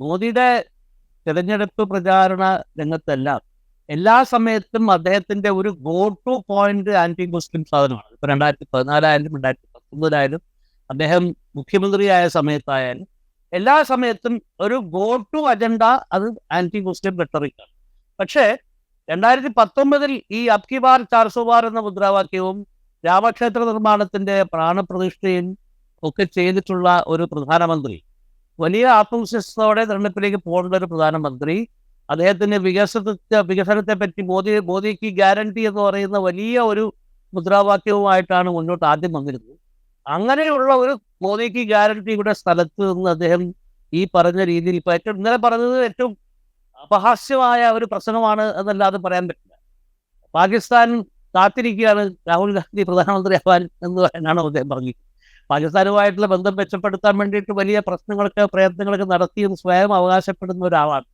മോദിയുടെ തെരഞ്ഞെടുപ്പ് പ്രചാരണ രംഗത്തെല്ലാം എല്ലാ സമയത്തും അദ്ദേഹത്തിന്റെ ഒരു go to point anti Muslim സാധനമാണ്. ഇപ്പൊ രണ്ടായിരത്തി പതിനാലായാലും രണ്ടായിരത്തി പത്തൊമ്പതിലായാലും അദ്ദേഹം മുഖ്യമന്ത്രിയായ സമയത്തായാലും എല്ലാ സമയത്തും ഒരു ഗോ ടു അജണ്ട അത് ആന്റി മുസ്ലിം റെട്ടറിക്കാണ് പക്ഷേ രണ്ടായിരത്തി പത്തൊമ്പതിൽ ഈ അബ്കി ബാർ ചാർസുബാർ എന്ന മുദ്രാവാക്യവും രാമക്ഷേത്ര നിർമ്മാണത്തിന്റെ പ്രാണപ്രതിഷ്ഠയും ഒക്കെ ചെയ്തിട്ടുള്ള ഒരു പ്രധാനമന്ത്രി വലിയ ആത്മവിശ്വാസത്തോടെ തെരഞ്ഞെടുപ്പിലേക്ക് പോകേണ്ട ഒരു പ്രധാനമന്ത്രി. അദ്ദേഹത്തിന്റെ വികസനത്തെ വികസനത്തെ പറ്റി മോദി മോദിക്ക് ഗ്യാരണ്ടി എന്ന് പറയുന്ന വലിയ ഒരു മുദ്രാവാക്യവുമായിട്ടാണ് മുന്നോട്ട് ആദ്യം വന്നിരുന്നത്. അങ്ങനെയുള്ള ഒരു മോദിക്ക് ഗ്യാരണ്ടിയുടെ സ്ഥലത്ത് നിന്ന് അദ്ദേഹം ഈ പറഞ്ഞ രീതിയിൽ ഇപ്പൊ ഏറ്റവും ഇന്നലെ പറഞ്ഞത് ഏറ്റവും അപഹാസ്യമായ ഒരു പ്രസംഗമാണ് എന്നല്ലാതെ പറയാൻ പറ്റില്ല. പാകിസ്ഥാൻ കാത്തിരിക്കുകയാണ്. രാഹുൽ ഗാന്ധി പ്രധാനമന്ത്രി ആവാൻ എന്ന് എന്നാണ് അദ്ദേഹം പറഞ്ഞത് പാകിസ്ഥാനുമായിട്ടുള്ള ബന്ധം മെച്ചപ്പെടുത്താൻ വേണ്ടിയിട്ട് വലിയ പ്രശ്നങ്ങളൊക്കെ പ്രയത്നങ്ങളൊക്കെ നടത്തിയെന്ന് സ്വയം അവകാശപ്പെടുന്ന ഒരാളാണ്.